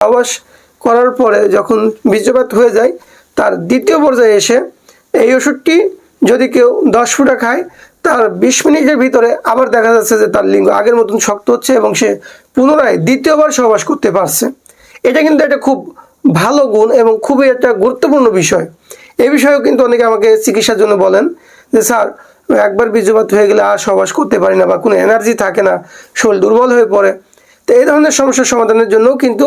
আবাস করার পরে যখন বীর্যপাত হয়ে যায়, তার দ্বিতীয় পর্যায়ে এসে এই ওষুধটি যদি কেউ দশ ফুটা খায়, তার বিশ মিনিটের ভিতরে আবার দেখা যাচ্ছে যে তার লিঙ্গ আগের মতন শক্ত হচ্ছে এবং সে পুনরায় দ্বিতীয়বার সহবাস করতে পারছে। এটা কিন্তু একটা খুব ভালো গুণ এবং খুবই একটা গুরুত্বপূর্ণ বিষয়। এ বিষয়েও কিন্তু অনেকে আমাকে চিকিৎসার জন্য বলেন যে, স্যার, একবার বীর্যপাত হয়ে গেলে আর সহবাস করতে পারি না বা কোনো এনার্জি থাকে না, শরীর দুর্বল হয়ে পড়ে। তো এই ধরনের সমস্যার সমাধানের জন্যও কিন্তু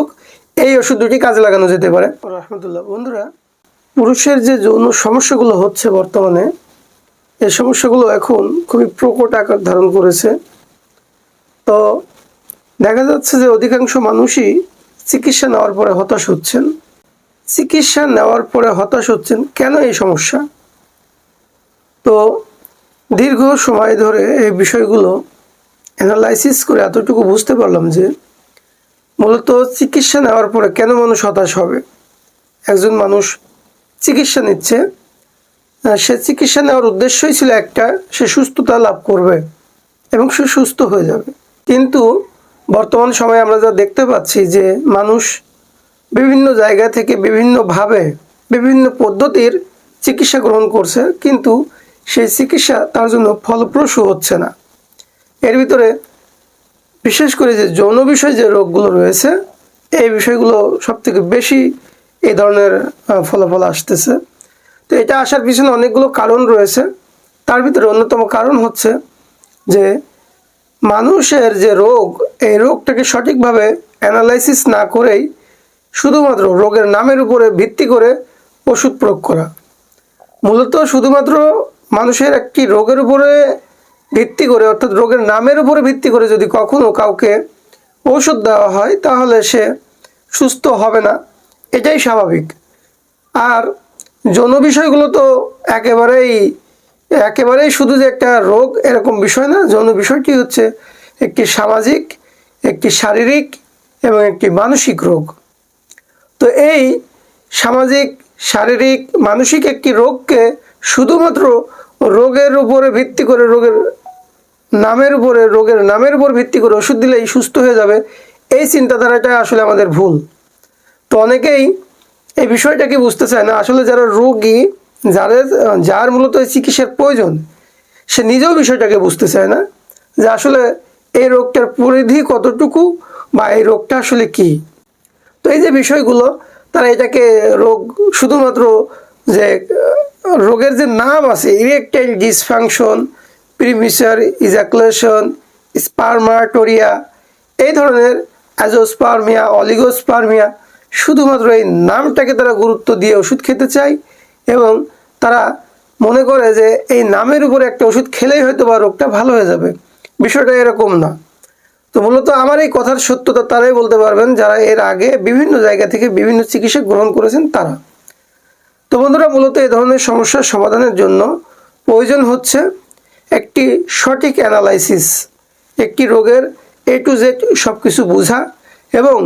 এই ওষুধ দুটি কাজে লাগানো যেতে পারে। রহমতুল্লাহ। বন্ধুরা, পুরুষের যে যৌন সমস্যাগুলো হচ্ছে বর্তমানে, এই সমস্যাগুলো এখন খুবই প্রকট আকার ধারণ করেছে। তো দেখা যাচ্ছে যে অধিকাংশ মানুষই চিকিৎসা নেওয়ার পরে হতাশ হচ্ছেন। চিকিৎসা নেওয়ার পরে হতাশ হচ্ছেন কেন এই সমস্যা? তো দীর্ঘ সময় ধরে এই বিষয়গুলো অ্যানালাইসিস করে এতটুকু বুঝতে পারলাম যে মূলত চিকিৎসা নেওয়ার পরে কেন মানুষ হতাশ হবে? একজন মানুষ চিকিৎসা নিচ্ছে সে চিকিৎসা নেওয়ার উদ্দেশ্যই ছিল একটা, সে সুস্থতা লাভ করবে এবং সে সুস্থ হয়ে যাবে। কিন্তু বর্তমান সময়ে আমরা যা দেখতে পাচ্ছি যে মানুষ বিভিন্ন জায়গা থেকে বিভিন্নভাবে বিভিন্ন পদ্ধতির চিকিৎসা গ্রহণ করছে, কিন্তু সেই চিকিৎসা তার জন্য ফলপ্রসূ হচ্ছে না। এর ভিতরে বিশেষ করে যে যৌন বিষয় যে রোগগুলো রয়েছে, এই বিষয়গুলো সব থেকে বেশি এই ধরনের ফলাফল আসতেছে। তো এটা আসার পিছনে অনেকগুলো কারণ রয়েছে। তার ভিতরে অন্যতম কারণ হচ্ছে যে মানুষের যে রোগ, এই রোগটাকে সঠিকভাবে অ্যানালাইসিস না করেই শুধুমাত্র রোগের নামের উপরে ভিত্তি করে ওষুধ প্রয়োগ করা। মূলত শুধুমাত্র মানুষের একটি রোগের উপরে ভিত্তি করে, অর্থাৎ রোগের নামের উপরে ভিত্তি করে যদি কখনো কাউকে ওষুধ দেওয়া হয়, তাহলে সে সুস্থ হবে না। এটাই স্বাভাবিক। আর যৌন বিষয়গুলো তো একেবারেই একেবারেই শুধু যে একটা রোগ এরকম বিষয় না, যৌন বিষয়টি হচ্ছে একটি সামাজিক, একটি শারীরিক এবং একটি মানসিক রোগ। তো এই সামাজিক, শারীরিক, মানসিক একটি রোগকে শুধুমাত্র রোগের উপরে ভিত্তি করে, রোগের নামের উপরে, রোগের নামের উপর ভিত্তি করে ওষুধ দিলেই সুস্থ হয়ে যাবে। এই চিন্তাধারাটা আসলে আমাদের ভুল। তো অনেকেই এই বিষয়টাকে বুঝতে চায় না? আসলে যারা রোগী, যাদের, যার মূলত এই চিকিৎসার প্রয়োজন, সে নিজেও বিষয়টাকে বুঝতে চায় না যে আসলে এই রোগটার পরিধি কতটুকু বা এই রোগটা আসলে কী? তো এই যে বিষয়গুলো, তারা এটাকে রোগ, শুধুমাত্র যে, রোগের যে নাম আছে erectile dysfunction premature ejaculation, spermatorrhoea, এই ধরনের অ্যাজোস্পার্মিয়া, অলিগোস্পার্মিয়া শুধুমাত্র এই নামটাকে তারা গুরুত্ব দিয়ে ওষুধ খেতে চায় এবং তারা মনে করে যে এই নামের উপরে একটা ওষুধ খেলেই হয়তো বা রোগটা ভালো হয়ে যাবে। বিষয়টা এরকম না। তো মূলত আমার এই কথার সত্যতা তারাই বলতে পারবেন যারা এর আগে বিভিন্ন জায়গা থেকে বিভিন্ন চিকিৎসা গ্রহণ করেছেন তারা। তো বন্ধুরা, মূলত এই ধরনের সমস্যার সমাধানের জন্য প্রয়োজন হচ্ছে একটি সঠিক অ্যানালাইসিস একটি রোগের এ টু জেড সব কিছু বোঝা এবং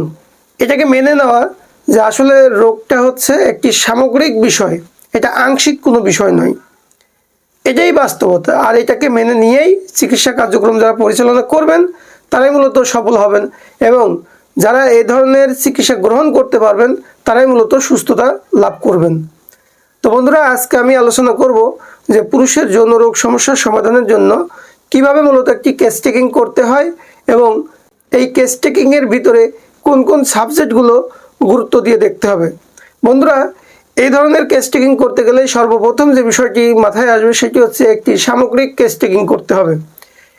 এটাকে মেনে নেওয়া যে আসলে রোগটা হচ্ছে একটি সামগ্রিক বিষয়, এটা আংশিক কোনো বিষয় নয়। এটাই বাস্তবতা আর এটাকে মেনে নিয়েই চিকিৎসা কার্যক্রম যারা পরিচালনা করবেন, তারাই মূলত সফল হবেন এবং যারা এই ধরনের চিকিৎসা গ্রহণ করতে পারবেন, তারাই মূলত সুস্থতা লাভ করবেন। তো বন্ধুরা, আজকে আমি আলোচনা করব যে পুরুষের যৌন রোগ সমস্যার সমাধানের জন্য কীভাবে মূলত একটি কেস টেকিং করতে হয় এবং এই কেস টেকিংয়ের ভিতরে কোন কোন সাবজেক্টগুলো গুরুত্ব দিয়ে দেখতে হবে। বন্ধুরা, এই ধরনের কেস টেকিং করতে গেলে সর্বপ্রথম যে বিষয়টি মাথায় আসবে সেটি হচ্ছে একটি সামগ্রিক কেস টেকিং করতে হবে।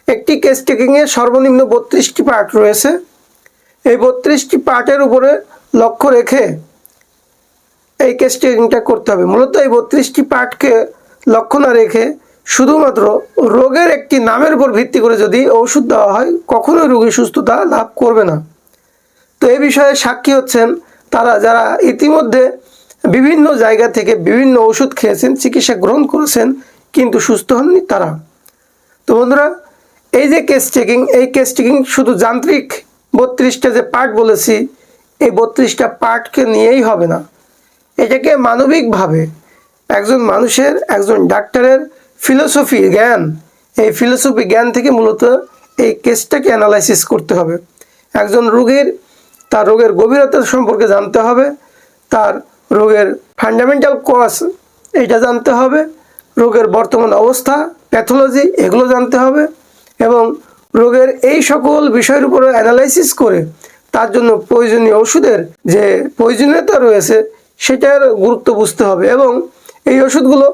একটি কেস টেকিংয়ে সর্বনিম্ন বত্রিশটি পার্ট রয়েছে। এই বত্রিশটি পার্টের উপরে লক্ষ্য রেখে এই কেস টেকিংটা করতে হবে। মূলত এই বত্রিশটি পার্টকে লক্ষ্য না রেখে শুধুমাত্র রোগের একটি নামের উপর ভিত্তি করে যদি ওষুধ দেওয়া হয়, কখনোই রোগী সুস্থতা লাভ করবে না। তো এই বিষয়ে সাক্ষী হচ্ছেন তারা যারা ইতিমধ্যে বিভিন্ন জায়গা থেকে বিভিন্ন ওষুধ খেয়েছেন, চিকিৎসা গ্রহণ করেছেন, কিন্তু সুস্থ হননি তারা। তো বন্ধুরা, এই যে কেস চেকিং এই কেস চেকিং শুধু যান্ত্রিক বত্রিশটা যে পার্ট বলেছি, এই বত্রিশটা পার্টকে নিয়েই হবে না। এটাকে মানবিকভাবে একজন মানুষের, একজন ডাক্তারের ফিলোসফি জ্ঞান, এই ফিলোসফি জ্ঞান থেকে মূলত এই কেসটাকে অ্যানালাইসিস করতে হবে। একজন রোগীর, তার রোগের গভীরতা সম্পর্কে জানতে হবে, তার রোগের ফান্ডামেন্টাল কজ এটা জানতে হবে, রোগের বর্তমান অবস্থা প্যাথোলজি এগুলো জানতে হবে এবং রোগের এই সকল বিষয়ের উপরে অ্যানালাইসিস করে তার জন্য প্রয়োজনীয় ওষুধের যে প্রয়োজনীয়তা রয়েছে সেটার গুরুত্ব বুঝতে হবে এবং এই ওষুধগুলো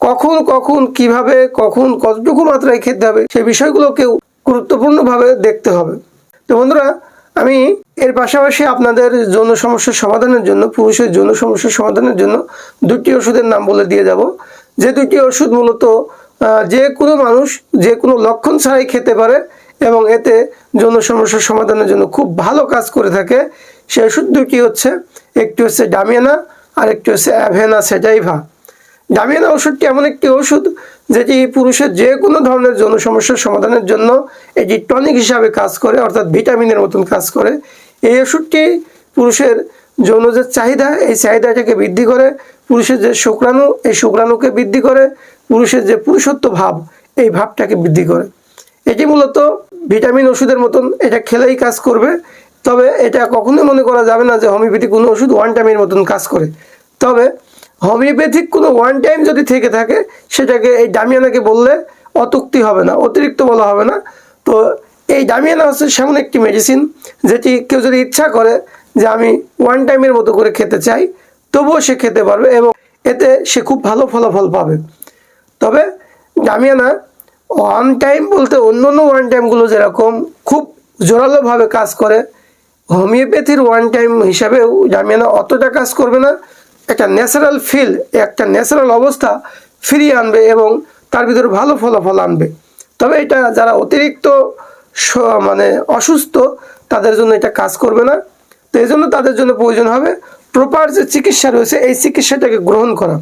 কখন কখন, কীভাবে, কখন, কতটুকু মাত্রায় খেতে হবে সেই বিষয়গুলোকেও গুরুত্বপূর্ণভাবে দেখতে হবে। তো বন্ধুরা, আমি এর পাশাপাশি আপনাদের যৌন সমস্যার সমাধানের জন্য, পুরুষের যৌন সমস্যার সমাধানের জন্য দুটি ওষুধের নাম বলে দিয়ে যাব। যে দুটি ওষুধ মূলত যে কোনো মানুষ যে কোনো লক্ষণ ছাড়াই খেতে পারে এবং এতে যৌন সমস্যার সমাধানের জন্য খুব ভালো কাজ করে থাকে। সেই ওষুধ দুটি হচ্ছে? একটি হচ্ছে ডামিয়ানা আর একটি হচ্ছে অ্যাভেনা সেটাইভা ডামিয়ানা ওষুধটি এমন একটি ওষুধ যেটি পুরুষের যে কোনো ধরনের যৌন সমস্যার সমাধানের জন্য এটি টনিক হিসাবে কাজ করে, অর্থাৎ ভিটামিনের মতন কাজ করে? এই ওষুধটি পুরুষের যৌন যে চাহিদা, এই চাহিদাটাকে বৃদ্ধি করে। পুরুষের যে শুক্রাণু, এই শুক্রাণুকে বৃদ্ধি করে। পুরুষের যে পুরুষত্ব ভাব, এই ভাবটাকে বৃদ্ধি করে। এটি মূলত ভিটামিন ওষুধের মতন এটা খেলেই কাজ করবে। তবে এটা কখনোই মনে করা যাবে না যে হোমিওপ্যাথিক কোনো ওষুধ ওয়ান টাইমের মতন কাজ করে। তবে হোমিওপ্যাথিক কোনো ওয়ান টাইম যদি থেকে থাকে, সেটাকে এই ডামিয়ানাকে বললে অতুক্তি হবে না, অতিরিক্ত বলা হবে না। তো এই ডামিয়ানা হচ্ছে সেমন একটি মেডিসিন যেটি কেউ যদি ইচ্ছা করে যে আমি ওয়ান টাইমের মতো করে খেতে চাই, তবুও সে খেতে পারবে এবং এতে সে খুব ভালো ফলাফল পাবে। তবে ডামিয়ানা ওয়ান টাইম বলতে অন্য অন্য ওয়ান টাইমগুলো যেরকম খুব জোরালোভাবে কাজ করে হোমিওপ্যাথির ওয়ান টাইম হিসাবেও জামিয়ানা অতটা কাজ করবে না। একটা ন্যাচারাল ফিল একটা ন্যাচারাল অবস্থা ফিরিয়ে আনবে এবং তার ভিতরে ভালো ফলাফল আনবে। তবে এটা যারা অতিরিক্ত মানে অসুস্থ, তাদের জন্য এটা কাজ করবে না। তো এই জন্য তাদের জন্য প্রয়োজন হবে প্রপার যে চিকিৎসা রয়েছে, এই চিকিৎসাটাকে গ্রহণ করা।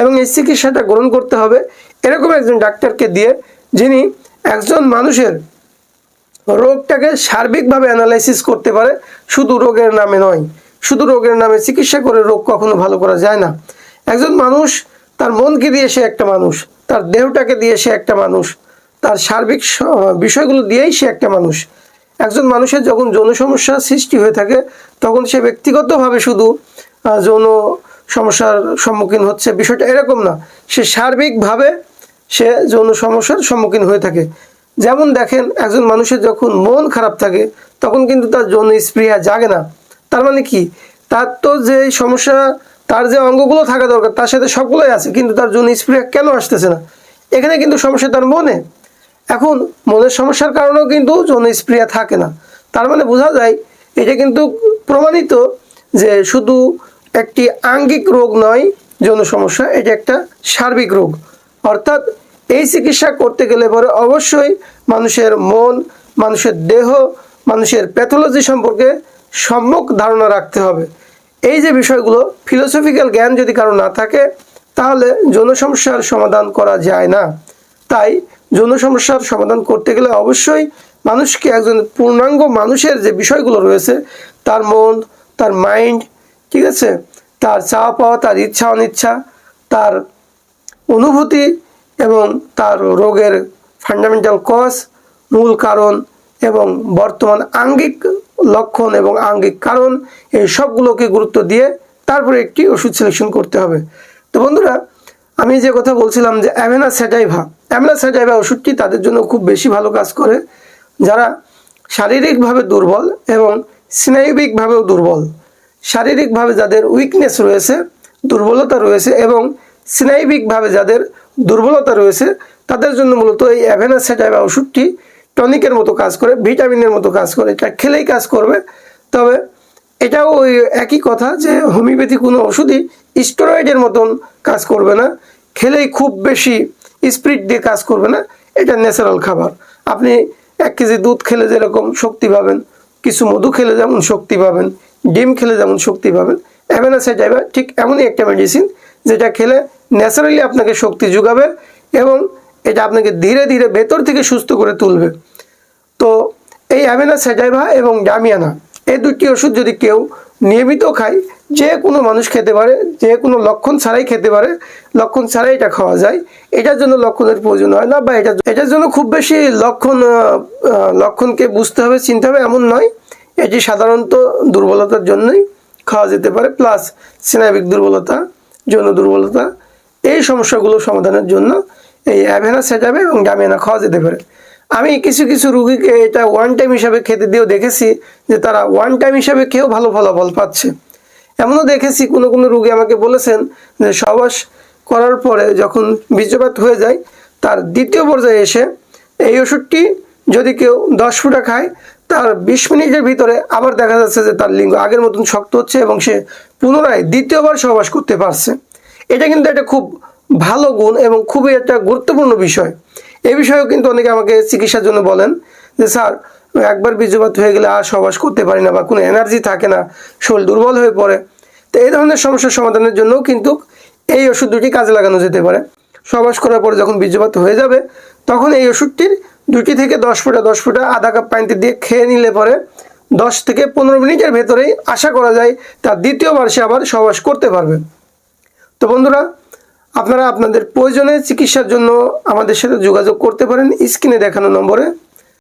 এবং এই চিকিৎসাটা গ্রহণ করতে হবে এরকম একজন ডাক্তারকে দিয়ে, যিনি একজন মানুষের রোগটাকে সার্বিকভাবে অ্যানালাইসিস করতে পারে, শুধু রোগের নামে নয়, শুধু রোগের নামে চিকিৎসা করে রোগ কখনো ভালো করা যায় না। একজন মানুষ, তার মনকে দিয়ে সে একটা মানুষ, তার দেহটাকে দিয়ে সে একটা মানুষ, তার সার্বিক বিষয়গুলো দিয়েই সে একটা মানুষ। একজন মানুষের যখন যৌন সমস্যা সৃষ্টি হয়ে থাকে, তখন সে ব্যক্তিগতভাবে শুধু যৌন সমস্যার সম্মুখীন হচ্ছে, বিষয়টা এরকম না। সে সার্বিকভাবে সে যৌন সমস্যার সম্মুখীন হয়ে থাকে। যেমন দেখেন, একজন মানুষের যখন মন খারাপ থাকে, তখন কিন্তু তার যৌন স্পৃহা জাগে না। তার মানে কি? তার তো যে সমস্যা, তার যে অঙ্গগুলো থাকা দরকার, তার সাথে সবগুলোই আছে, কিন্তু তার যৌন স্পৃহা কেন আসতেছে না? এখানে কিন্তু সমস্যা তার মনে। এখন মনের সমস্যার কারণেও কিন্তু যৌন স্পৃহা থাকে না। তার মানে বোঝা যায়, এটা কিন্তু প্রমাণিত যে শুধু একটি আঙ্গিক রোগ নয়, যৌন সমস্যা, এটা একটা সার্বিক রোগ। অর্থাৎ এই চিকিৎসা করতে গেলে পরে অবশ্যই মানুষের মন, মানুষের দেহ, মানুষের প্যাথোলজি সম্পর্কে সম্যক ধারণা রাখতে হবে। এই যে বিষয়গুলো ফিলোসফিক্যাল জ্ঞান যদি কারও না থাকে, তাহলে যৌন সমস্যার সমাধান করা যায় না। তাই যৌন সমস্যার সমাধান করতে গেলে অবশ্যই মানুষকে একজন পূর্ণাঙ্গ মানুষের যে বিষয়গুলো রয়েছে, তার মন, তার মাইন্ড ঠিক আছে? তার চাওয়া পাওয়া তার ইচ্ছা অনিচ্ছা তার অনুভূতি এবং তার রোগের ফান্ডামেন্টাল কজ মূল কারণ এবং বর্তমান আঙ্গিক লক্ষণ এবং আঙ্গিক কারণ, এই সবগুলোকে গুরুত্ব দিয়ে তারপরে একটি ওষুধ সিলেকশন করতে হবে। তো বন্ধুরা, আমি যে কথা বলছিলাম যে অ্যাভেনা স্যাটাইভা অ্যাভেনা স্যাটাইভা ওষুধটি তাদের জন্য খুব বেশি ভালো কাজ করে। যারা শারীরিকভাবে দুর্বল এবং স্নায়বিকভাবেও দুর্বল, শারীরিকভাবে যাদের উইকনেস রয়েছে, দুর্বলতা রয়েছে এবং স্নায়বিকভাবে যাদের দুর্বলতা রয়েছে, তাদের জন্য মূলত এই অ্যাভেনা সেটাইবা ওষুধটি টনিকের মতো কাজ করে, ভিটামিনের মতো কাজ করে, এটা খেলেই কাজ করবে। তবে এটাও ওই একই কথা যে হোমিওপ্যাথি কোনো ওষুধই স্টেরয়েডের মতন কাজ করবে না, খেলেই খুব বেশি স্পিড দিয়ে কাজ করবে না, এটা ন্যাচারাল খাবার। আপনি এক কেজি দুধ খেলে যেরকম শক্তি পাবেন, কিছু মধু খেলে যেমন শক্তি পাবেন, ডিম খেলে যেমন শক্তি পাবেন অ্যাভেনাসাইটাইবা ঠিক এমনই একটা মেডিসিন যেটা খেলে ন্যাচারালি আপনাকে শক্তি যোগাবে এবং এটা আপনাকে ধীরে ধীরে ভেতর থেকে সুস্থ করে তুলবে। তো এই অ্যাভেনা সেটাইভা এবং ডামিয়ানা এই দুটি ওষুধ যদি কেউ নিয়মিত খায়, যে কোনো মানুষ খেতে পারে, যে কোনো লক্ষণ ছাড়াই খেতে পারে, লক্ষণ ছাড়াই এটা খাওয়া যায়। এটার জন্য লক্ষণের প্রয়োজন হয় না বা এটা এটার জন্য খুব বেশি লক্ষণ লক্ষণকে বুঝতে হবে, চিনতে হবে এমন নয়। এটি সাধারণত দুর্বলতার জন্যই খাওয়া যেতে পারে, প্লাস স্নায়বিক দুর্বলতা। যৌন দুর্বলতা, এই সমস্যাগুলো সমাধানের জন্য এই অ্যাভেনা সেটাবে এবং ডামিয়ানা খাওয়া যেতে পারে। আমি কিছু কিছু রুগীকে এটা ওয়ান টাইম হিসাবে খেতে দিয়েও দেখেছি যে তারা ওয়ান টাইম হিসাবে খেয়েও ভালো ফলাফল পাচ্ছে। এমনও দেখেছি কোনো কোনো রুগী আমাকে বলেছেন যে সবাস করার পরে যখন বীর্যপাত হয়ে যায়, তার দ্বিতীয় পর্যায়ে এসে এই ওষুধটি যদি কেউ দশ ফুটা খায় তার বিশ মিনিটের ভিতরে আবার দেখা যাচ্ছে যে তার লিঙ্গ আগের মতন শক্ত হচ্ছে এবং সে পুনরায় দ্বিতীয়বার সহবাস করতে পারছে। এটা কিন্তু একটা খুব ভালো গুণ এবং খুবই একটা গুরুত্বপূর্ণ বিষয়। এই বিষয়েও কিন্তু অনেকে আমাকে চিকিৎসার জন্য বলেন যে, স্যার, একবার বীর্যপাত হয়ে গেলে আর সহবাস করতে পারি না বা কোনো এনার্জি থাকে না, শরীর দুর্বল হয়ে পড়ে। তো এই ধরনের সমস্যার সমাধানের জন্যও কিন্তু এই ওষুধ দুটি কাজে লাগানো যেতে পারে। সহবাস করার পরে যখন বীর্যপাত হয়ে যাবে, তখন এই ওষুধটির দুটি থেকে দশ ফুটা দশ ফুটা আধা কাপ পানিতে দিয়ে খেয়ে নিলে পরে দশ থেকে পনেরো মিনিটের ভেতরেই আশা করা যায় তার দ্বিতীয়বার সে আবার সহবাস করতে পারবে। তো বন্ধুরা, আপনারা আপনাদের প্রয়োজনে চিকিৎসার জন্য আমাদের সাথে যোগাযোগ করতে পারেন। স্ক্রিনে দেখানো নম্বরে